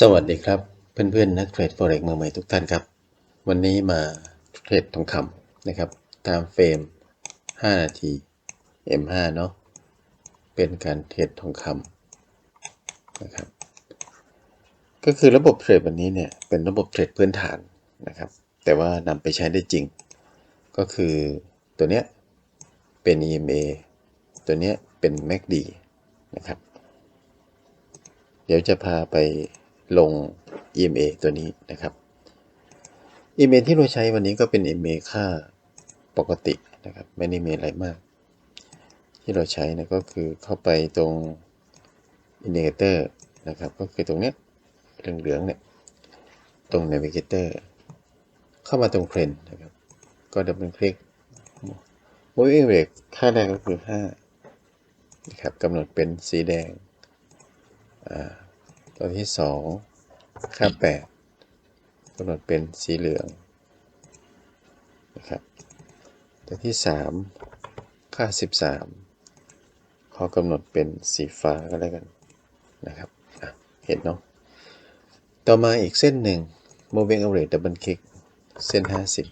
สวัสดีครับ เพื่อนๆ นักเทรด Forex มือใหม่ทุกท่านครับ วันนี้มาเทรดทองคำนะครับ ตามเฟรม 5 นาที M5 เนาะเป็นการเทรดทองคำนะครับ ก็คือระบบเทรดวันนี้เนี่ย เป็นระบบเทรดพื้นฐานนะครับ แต่ว่านำไปใช้ได้จริง ก็คือตัวเนี้ยเป็น EMA ตัวเนี้ยเป็น MACD นะครับ เดี๋ยวจะพาไป ลง EMA ตัวนี้นะครับ EMA ที่เราใช้วันนี้ก็เป็น EMA ค่าปกตินะครับไม่ได้มีอะไรมาก ที่เราใช้นะก็คือเข้าไปตรง Indicator นะครับ ก็คือตรงเนี้ยเหลืองๆเนี่ยตรง Navigator เข้ามาตรง Trend นะครับ ก็ดับเบิลคลิก Moving Average ค่าแรกก็คือ5นะครับกำหนดเป็นสีแดงอ่า ตัวที่สองค่าแปดกำหนดเป็นสีเหลืองนะครับตัวที่สามค่าสิบสามขอกำหนดเป็นสีฟ้าก็แล้วกันนะครับเห็นเนาะต่อมาอีกเส้นหนึ่ง moving average double click เส้นห้าสิบ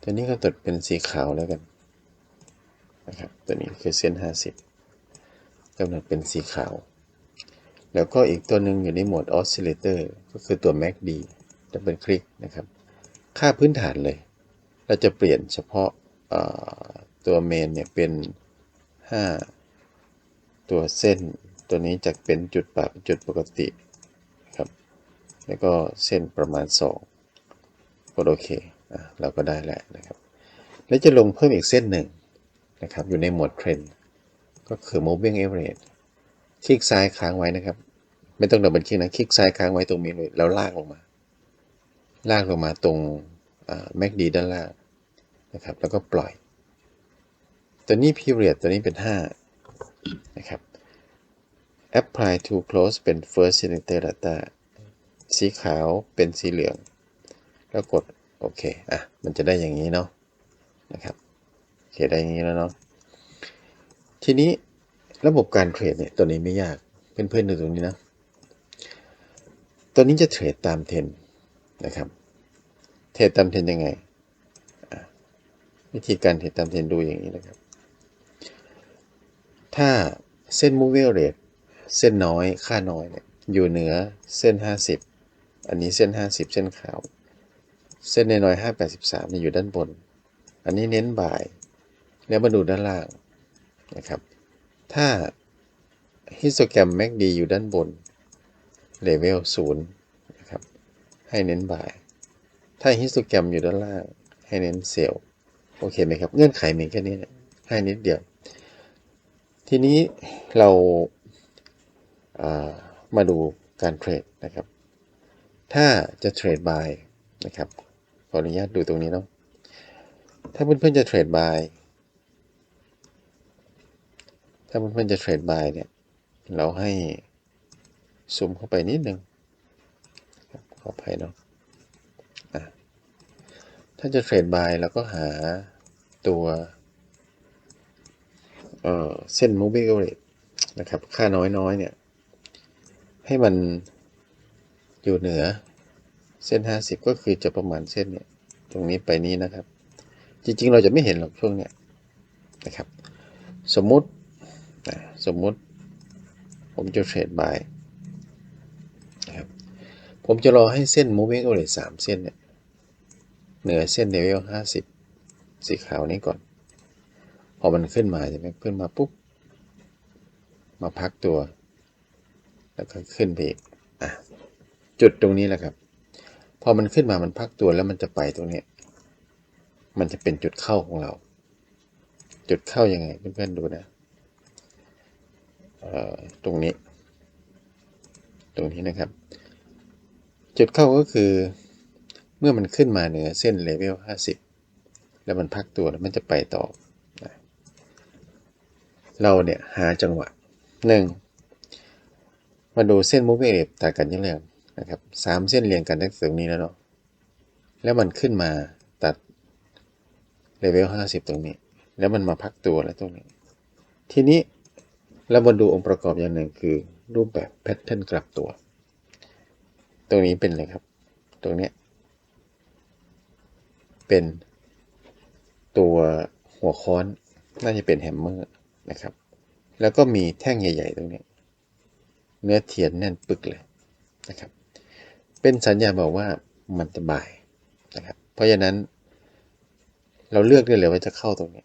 ตัวนี้ก็ตัดเป็นสีขาวแล้วกันนะครับตัวนี้คือเส้นห้าสิบกำหนดเป็นสีขาว แล้วก็อีกตัวหนึ่งอยู่ในโหมด oscillator ก็คือตัว MACD ดับเบิลคลิกนะครับ ค่าพื้นฐานเลย เราจะเปลี่ยนเฉพาะตัวเมนเนี่ยเป็น 5 ตัวเส้น ตัวนี้จะเป็นจุดปรับจุดปกติครับ แล้วก็เส้นประมาณ 2กดโอเคอะเราก็ได้แล้วนะครับ แล้วจะลงเพิ่มอีกเส้นหนึ่งนะครับ อยู่ในโหมดเทรนก็คือ moving average คลิกซ้ายค้างไว้นะครับ ไม่ต้องดับเบิลคลิกนะคลิกซ้ายค้างไว้ตรงนี้เลยแล้วลากลงมา ลากลงมาตรงแม็กดีด้านล่างนะครับ แล้วก็ปล่อย ตัวนี้ period ตัวนี้เป็น 5 นะครับ apply to close เป็น first selector data สีขาวเป็นสีเหลือง แล้วกด โอเค อะ มันจะได้อย่างนี้เนาะ นะครับ โอเค ได้อย่างนี้แล้วเนาะ ทีนี้ ระบบการเทรดเนี่ยตัวนี้ไม่ยาก เพื่อนๆดูตรงนี้นะ ตัวนี้จะเทรดตามเทรนนะครับ เทรดตามเทรนยังไง วิธีการเทรดตามเทรนดูอย่างนี้นะครับ ถ้าเส้น moving average เส้นน้อยค่าน้อยเนี่ยอยู่เหนือเส้น 50 อันนี้เส้น 50 เส้นขาว เส้นน้อย583เนี่ยอยู่ด้านบน อันนี้เน้นบ่าย แล้วมาดูด้านล่างนะครับ ถ้าฮิสโตแกรม MACD อยู่ด้านบนเลเวล0นะครับ ให้เน้นบ่าย ถ้าฮิสโตแกรมอยู่ด้านล่าง ให้เน้นเซลล์โอเคไหมครับ เงื่อนไขมีแค่นี้นะให้นิดเดียว ทีนี้เราามาดูการเทรดนะครับ ถ้าจะเทรดบายนะครับ ขออนุญาตดูตรงนี้เนาะ ถ้าเพื่อนๆจะเทรดบาย ถ้าเพื่อนๆจะเทรดบายเนี่ย เราให้ซูมเข้าไปนิดนึงขออภัยเนาะะถ้าจะเทรดบายเราก็หาตัวเเส้น moving average นะครับ ค่าน้อยๆเนี่ย ให้มันอยู่เหนือเส้น 50 ก็คือจะประมาณเส้นเนี่ย ตรงนี้ไปนี้นะครับ จริงๆ เราจะไม่เห็นหรอกช่วงเนี้ยนะครับ สมมุติ สมมุติ ผมจะเทรดบายนะครับผมจะรอให้เส้น moving average 3เส้นเนี่ยเหนือเส้น level 50สีขาวนี้ก่อน พอมันขึ้นมาใช่ไหมขึ้นมาปุ๊บ มาพักตัว แล้วก็ขึ้นไปอีกอะจุดตรงนี้แหละครับ พอมันขึ้นมามันพักตัวแล้วมันจะไปตรงนี้ มันจะเป็นจุดเข้าของเรา จุดเข้ายังไงเพื่อนๆดูนะ ตรงนี้ ตรงนี้นะครับ จุดเข้าก็คือเมื่อมันขึ้นมาเหนือเส้นเลเวล 50 แล้วมันพักตัวแล้วมันจะไปต่อ เราเนี่ยหาจังหวะหนึ่งมาดูเส้นมูฟเวอร์ต่างกันยังไงนะครับสามเส้นเรียงกันตั้งแต่ตรงนี้แล้วเนาะแล้วมันขึ้นมาตัดเลเวล 50 ตรงนี้ แล้วมันมาพักตัวแล้วตรงนี้ ทีนี้ เรามาดูองค์ประกอบอย่างหนึ่งคือ รูปแบบแพทเทิร์นกลับตัว ตรงนี้เป็นเลยครับ ตรงเนี้ยเป็นตัวหัวค้อนน่าจะเป็นแฮมเมอร์นะครับ แล้วก็มีแท่งใหญ่ ๆ ตรงนี้ เนื้อเทียนแน่นปึกเลยนะครับ เป็นสัญญาบอกว่ามันจะบ่ายนะครับ เพราะฉะนั้น เราเลือกได้เลยว่าจะเข้าตรงนี้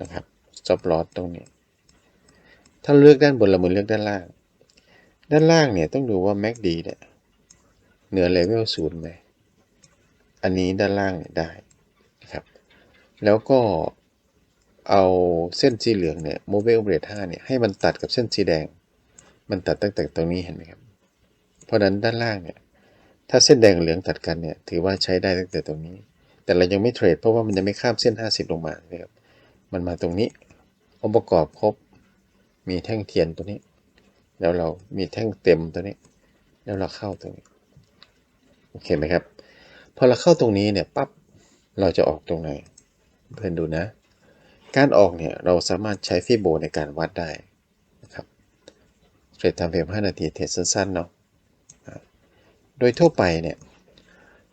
นะครับ stop loss ตรงนี้ ถ้าเลือกด้านบนเราเหมือนเลือกด้านล่าง ด้านล่างเนี่ยต้องดูว่า MACD เนี่ยเหนือเลเวลศูนย์ไหมอันนี้ด้านล่างเนี่ยได้นะครับ แล้วก็เอาเส้นสีเหลืองเนี่ย Mobile Break 5เนี่ยให้มันตัดกับเส้นสีแดง มันตัดตั้งแต่ตรงนี้เห็นไหมครับ เพราะนั้นด้านล่างเนี่ยถ้าเส้นแดงเหลืองตัดกันเนี่ยถือว่าใช้ได้ตั้งแต่ตรงนี้ แต่เรายังไม่เทรดเพราะว่ามันยังไม่ข้ามเส้น 50 ลงมานะครับมันมาตรงนี้ องค์ประกอบครบ มีแท่งเทียนตัวนี้ แล้วเรามีแท่งเต็มตัวนี้ แล้วเราเข้าตรงนี้ โอเคไหมครับ พอเราเข้าตรงนี้เนี่ยปั๊บ เราจะออกตรงไหน เพื่อนดูนะ การออกเนี่ยเราสามารถใช้ฟิโบในการวัดได้นะครับเทรดทำเพียง5นาทีเทรดสั้นๆเนาะ โดยทั่วไปเนี่ย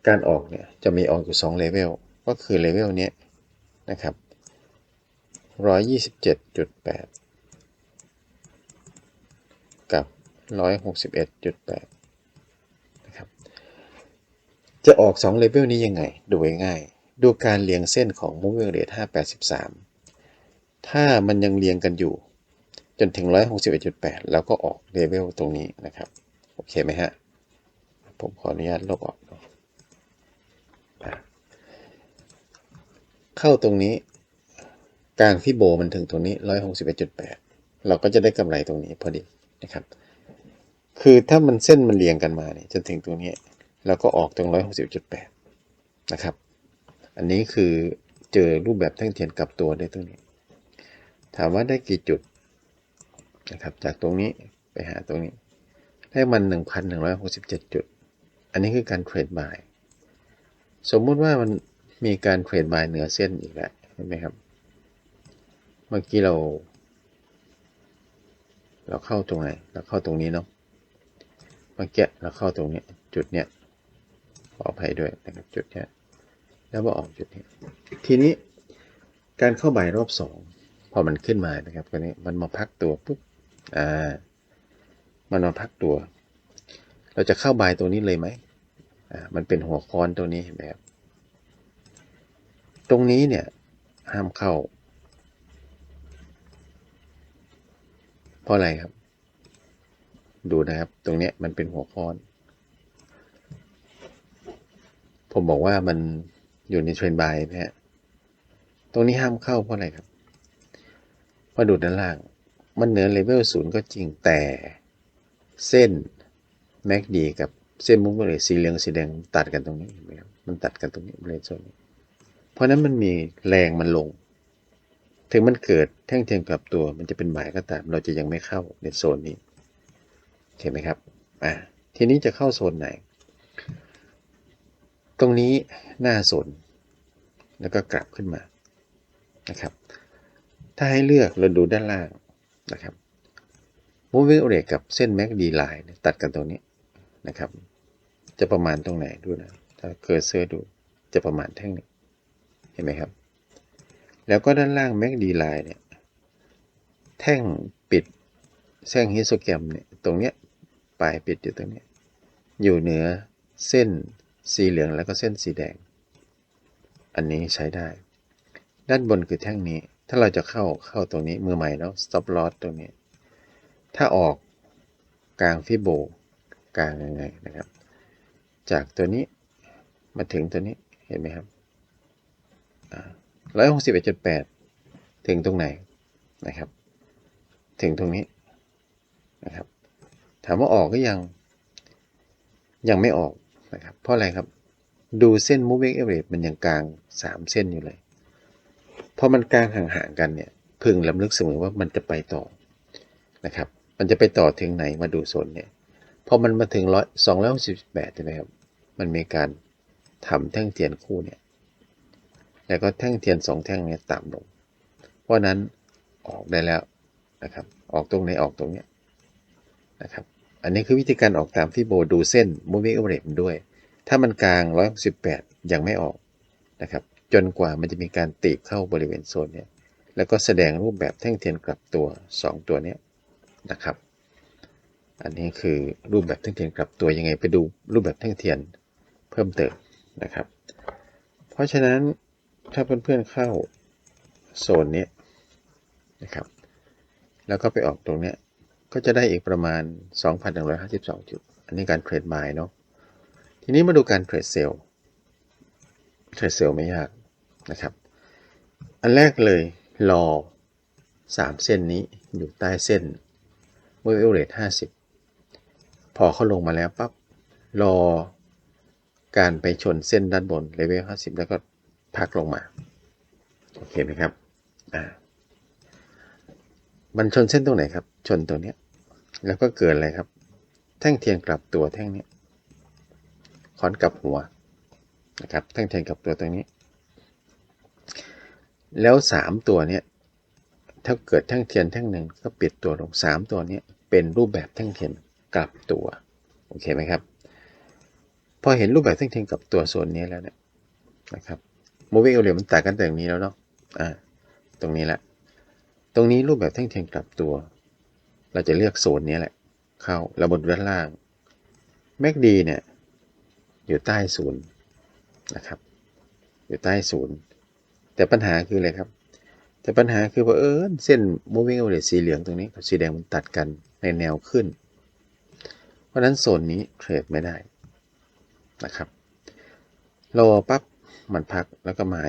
การออกเนี่ยจะมีออกอยู่2เลเวลก็คือเลเวลนี้นะครับ 127.8กับ161.8นะครับ จะออก2เลเวลนี้ยังไง ดูง่าย ดูการเรียงเส้นของ moving rate 583 ถ้ามันยังเรียงกันอยู่ จนถึง 161.8 แล้วก็ออกเลเวลตรงนี้นะครับ โอเคไหมฮะ ผมขออนุญาตลบออก เข้าตรงนี้ กลางฟิโบมันถึงตรงนี้ 161.8 เราก็จะได้กำไรตรงนี้พอดีนะครับ คือถ้ามันเส้นมันเรียงกันมาเนี่ยจนถึงตรงนี้เราก็ออกตรง 160.8 นะครับ อันนี้คือเจอรูปแบบแท่งเทียนกลับตัวได้ตรงนี้ ถามว่าได้กี่จุดนะครับจากตรงนี้ไปหาตรงนี้ ได้มัน 1,167 จุด อันนี้คือการเทรดบายสมมุติว่ามันมีการเทรดบายเหนือเส้นอีกแล้วเห็นไหมครับ มื่อกี้เรา เราเข้าตรงไหน เราเข้าตรงนี้เนาะเมื่อกี้เราเข้าตรงนี้จุดเนี้ยขออภัยด้วยนะครับจุดเนี้ยแล้วมาออกจุดนี้ ทีนี้การเข้าใบรอบสองพอมันขึ้นมานะครับก็นี้มันมาพักตัวปุ๊บอ่ามันมาพักตัว เราจะเข้าใบาตัวนี้เลยไหมอ่ามันเป็นหัวค้อนตัวนี้เห็นไหมครับตรงนี้เนี่ยห้ามเข้า เพราะอะไรครับ ดูนะครับ ตรงเนี้ยมันเป็นหัวค้อ ผมบอกว่ามันอยู่ในเทรนบายนะฮะตรงนี้ห้ามเข้าเพราะอะไรครับมาดูด้านล่าง มันเหนือเลเวลศูนย์ก็จริงแต่เส้น MACD กับเส้นมุ้งเลยสีเหลืองสีแดงตัดกันตรงนี้เห็นไหมครับมันตัดกันตรงนี้เลยโซนนี้เพราะนั้นมันมีแรงมันลง ถึงมันเกิดแท่งเทียมกลับตัวมันจะเป็นหมายก็ตาม เราจะยังไม่เข้าในโซนนี้เห็นไหมครับอ่าทีนี้จะเข้าโซนไหน ตรงนี้หน้าโซนแล้วก็กลับขึ้นมานะครับ ถ้าให้เลือกเราดูด้านล่างนะครับ moving average กับเส้น MACD line เนี่ยตัดกันตรงนี้นะครับ จะประมาณตรงไหนดูนะ ถ้าเคอร์เซอร์ดูจะประมาณแท่งนี้ เห็นไหมครับ แล้วก็ด้านล่าง MACD line เนี่ย แท่งปิดแท่งฮิสโตแกรมเนี่ย ตรงเนี้ยปลายปิดอยู่ตรงเนี้ยอยู่เหนือเส้นสีเหลืองแล้วก็เส้นสีแดง อันนี้ใช้ได้ ด้านบนคือแท่งนี้ ถ้าเราจะเข้าเข้าตรงนี้มือใหม่เนาะ stop loss ตรงนี้ ถ้าออกกลางฟิโบกลางยังไงนะครับ จากตัวนี้มาถึงตัวนี้เห็นไหมครับ ร้อยหกสิบเอ็ดจุดแปดถึงตรงไหนนะครับ ถึงตรงนี้นะครับ ถามว่าออกก็ยัง ยังไม่ออกนะครับ เพราะอะไรครับ ดูเส้น moving average มันยังกลาง3เส้นอยู่เลยพอมันกลางห่างๆกันเนี่ย พึงลำลึกเสมอว่ามันจะไปต่อนะครับ มันจะไปต่อถึงไหนมาดูโซนเนี่ยพอมันมาถึงร้อยสองร้อยสิบแปดใช่ไหมครับ มันมีการทำแท่งเทียนคู่เนี่ย แล้วก็แท่งเทียนสองแท่งนี่ยต่ำลง เพราะนั้นออกได้แล้วนะครับ ออกตรงไหนออกตรงเนี้ยนะครับ อันนี้คือวิธีการออกตามฟิโบดูเส้น moving average มันด้วย ถ้ามันกลาง 168 ยังไม่ออกนะครับ จนกว่ามันจะมีการตีบเข้าบริเวณโซนเนี้ยแล้วก็แสดงรูปแบบแท่งเทียนกลับตัว 2 ตัวเนี้ยนะครับ อันนี้คือรูปแบบแท่งเทียนกลับตัวยังไงไปดูรูปแบบแท่งเทียนเพิ่มเติมนะครับ เพราะฉะนั้น ถ้าเพื่อนๆเข้าโซนนี้นะครับ แล้วก็ไปออกตรงนี้ก็จะได้อีกประมาณ 2,152 จุด อันนี้การเทรดบายเนาะ ทีนี้มาดูการเทรดเซลล์ เทรดเซลล์ไม่ยากนะครับ อันแรกเลยรอ 3 เส้นนี้อยู่ใต้เส้นเมื่อเอเรท50 พอเขาลงมาแล้วปั๊บรอการไปชนเส้นด้านบนเลเวล50 แล้วก็ พักลงมา โอเคไหมครับ อ่า มันชนเส้นตรงไหนครับ ชนตัวเนี้ย แล้วก็เกิดอะไรครับ แท่งเทียนกลับตัวแท่งเนี้ยคอนกลับหัวนะครับ แท่งเทียนกลับตัวตรงนี้ แล้วสามตัวเนี้ย ถ้าเกิดแท่งเทียนแท่งหนึ่งก็ปิดตัวลงสามตัวเนี้ยเป็นรูปแบบแท่งเทียนกลับตัว โอเคไหมครับ พอเห็นรูปแบบแท่งเทียนกลับตัวโซนนี้แล้วเนี่ยนะครับ moving average มันต่างกันแต่งนี้แล้วเนาะอ่าตรงนี้แหละ ตรงนี้รูปแบบแท่งเทียนกลับตัว เราจะเลือกโซนนี้แหละ เข้าแล้วบนด้านล่าง MACD เนี่ยอยู่ใต้ศูนย์นะครับ อยู่ใต้ศูนย์แต่ปัญหาคืออะไรครับ แต่ปัญหาคือว่าเออเส้น moving average สีเหลืองตรงนี้กับสีแดงมันตัดกันในแนวขึ้น เพราะฉะนั้นโซนนี้เทรดไม่ได้นะครับรอปั๊บ มันพักแล้วก็มา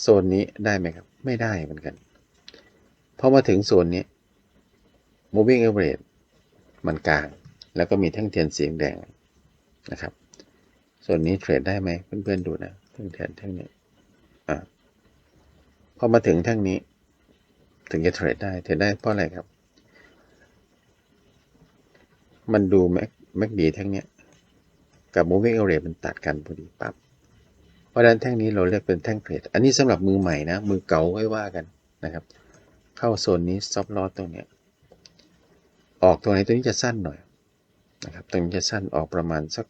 โซนนี้ได้ไหมครับ ไม่ได้เหมือนกันพอมาถึงโซนนี้ moving average มันกลาง แล้วก็มีแท่งเทียนสีแดงนะครับ ส่วนนี้เทรดได้ไหมเพื่อนๆดูนะแท่งเทียนแท่งนี้อ่าพอมาถึงแท่งนี้ ถึงจะเทรดได้เทรดได้เพราะอะไรครับ มันดูแม็กแม็กดีแท่งเนี้ยกับ moving average มันตัดกันพอดีปั๊บ ราะฉะนั้นแท่งนี้เราเรียกเป็นแท่งเทรดอันนี้สำหรับมือใหม่นะ มือเก่าไว้ว่ากันนะครับ เข้าโซนนี้ซับลอสตรงเนี้ยออกตรงไหนตัวนี้จะสั้นหน่อยนะครับ ตรงนี้จะสั้นออกประมาณสัก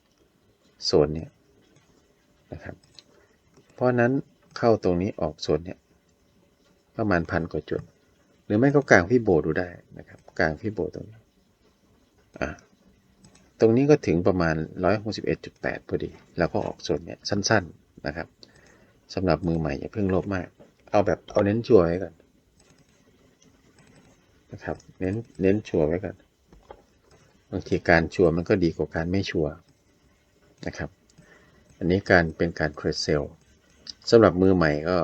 โซนเนี้ยนะครับ เพราะนั้นเข้าตรงนี้ออกโซนเนี้ยประมาณพันกว่าจุด หรือไม่ก็กลางพี่โบดูได้นะครับ กลางพี่โบตรงนี้อ่าตรงนี้ก็ถึงประมาณ 161.8พอดี แล้วก็ออกโซนเนี้ยสั้น ๆ นะครับสำหรับมือใหม่อย่าเพิ่งลภมาก เอาแบบเอาเน้นชัวร์ไว้ก่อนนะครับเน้นเน้นชัวร์ไว้ก่อนบางทีการชัวร์มันก็ดีกว่าการไม่ชัวร์นะครับ อันนี้การเป็นการเทรดเซลสำหรับมือใหม่ก็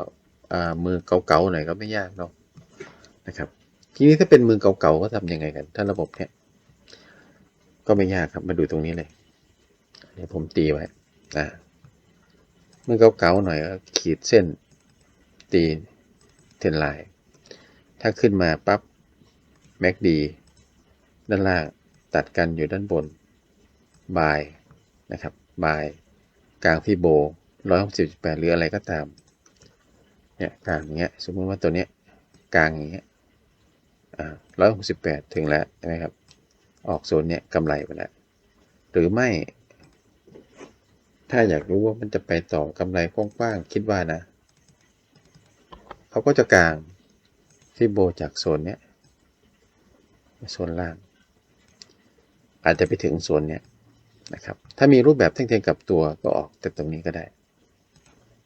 มือเก่าๆหน่อยก็ไม่ยากเนาะนะครับ ทีนี้ถ้าเป็นมือเก่าๆก็ทำยังไงกัน ถ้าระบบเนี้ยก็ไม่ยากครับมาดูตรงนี้เลยเดี๋ยวผมตีไว้อ่า มือเก่าๆหน่อยก็ขีดเส้นตีเทนไลน์ถ้าขึ้นมาปั๊บแม็กดีด้านล่างตัดกันอยู่ด้านบนบายนะครับบายกลางพี่โบร้อยหกสิบแปดหรืออะไรก็ตามเนี่ยกลางอย่างเงี้ยสมมติว่าตัวเนี้ยกลางอย่างเงี้ยอ่าร้อยหกสิบแปดถึงแล้วใช่ไหมครับออกโซนเนี้ยกำไรไปแล้วหรือไม่ ถ้าอยากรู้ว่ามันจะไปต่อกำไรกว้างๆคิดว่านะ เขาก็จะกลางฟิโบจากโซนเนี้ยโซนล่าง อาจจะไปถึงโซนเนี้ยนะครับ ถ้ามีรูปแบบแท่งๆกับตัวก็ออกแต่ตรงนี้ก็ได้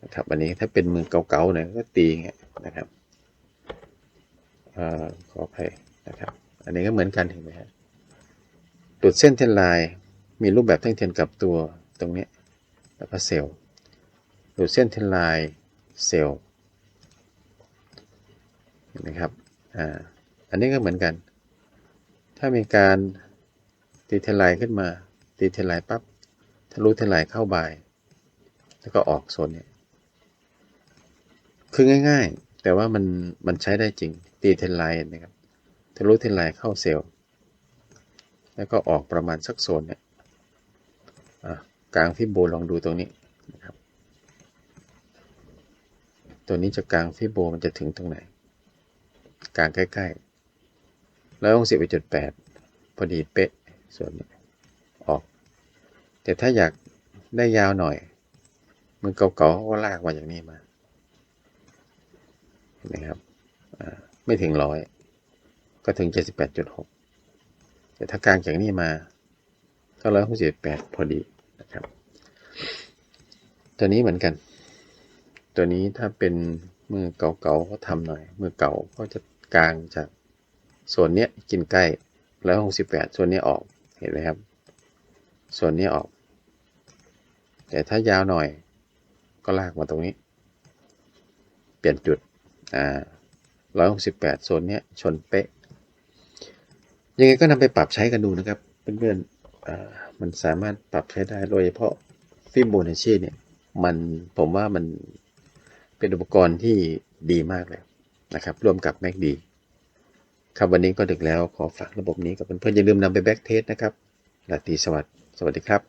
นะครับอันนี้ถ้าเป็นมือเก่าๆหน่อยก็ตีเงี้ยนะครับอขออภัยนะครับ อันนี้ก็เหมือนกันเห็นไหมฮะดูดเส้นเทนไลน์มีรูปแบบแท่งเทียนกับตัวตรงนี้ แล้วก็เซลล์ดูดเส้นเทนไลน์เซลล์เห็นไหมครับอ่าอันนี้ก็เหมือนกัน ถ้ามีการตีเทนไลน์ขึ้นมา ตีเทนไลน์ปั๊บทะลุเทนไลน์เข้าบาย แล้วก็ออกโซนนี้คือง่ายๆ แต่ว่ามันมันใช้ได้จริง ตีเทนไลน์นะครับทะลุเทนไลน์เข้าเซลล์ แล้วก็ออกประมาณสักโซนเนี่ย กลางฟิโบลองดูตรงนี้นะครับ ตัวนี้จะกลางฟิโบมันจะถึงตรงไหน กลางใกล้ๆร้อยหกสิบจุดแปดพอดีเป๊ะส่วนนี้ออก แต่ถ้าอยากได้ยาวหน่อย มือเก่าๆเขาก็ลากมาอย่างนี้มาเห็นไหมครับไม่ถึงร้อยก็ถึง 78.6 แต่ถ้ากลางจากนี้มาก็ร้อยหกสิบแปดพอดี นะครับ ตัวนี้เหมือนกัน ตัวนี้ถ้าเป็นมือเก่าๆก็ทำหน่อย มือเก่าก็จะกลางจากส่วนเนี้ยกินใกล้ร้อยหกสิบแปดส่วนนี้ออกเห็นไหมครับ ส่วนนี้ออก แต่ถ้ายาวหน่อยก็ลากมาตรงนี้ เปลี่ยนจุดอ่าร้อยหกสิบแปดโซนเนี้ยชนเป๊ะ ยังไงก็นำไปปรับใช้กันดูนะครับ เพื่อนๆอ่า มันสามารถปรับใช้ได้โดยเฉพาะฟิมโบนัชชีเนี่ยมันผมว่ามันเป็นอุปกรณ์ที่ดีมากเลยนะครับ ร่วมกับ MacD ครับวันนี้ก็ดึกแล้วขอฝากระบบนี้กับเพื่อนๆอย่าลืมนำไปแบ็กเทสนะครับราตรีสวัสดิ์สวัสดีครับ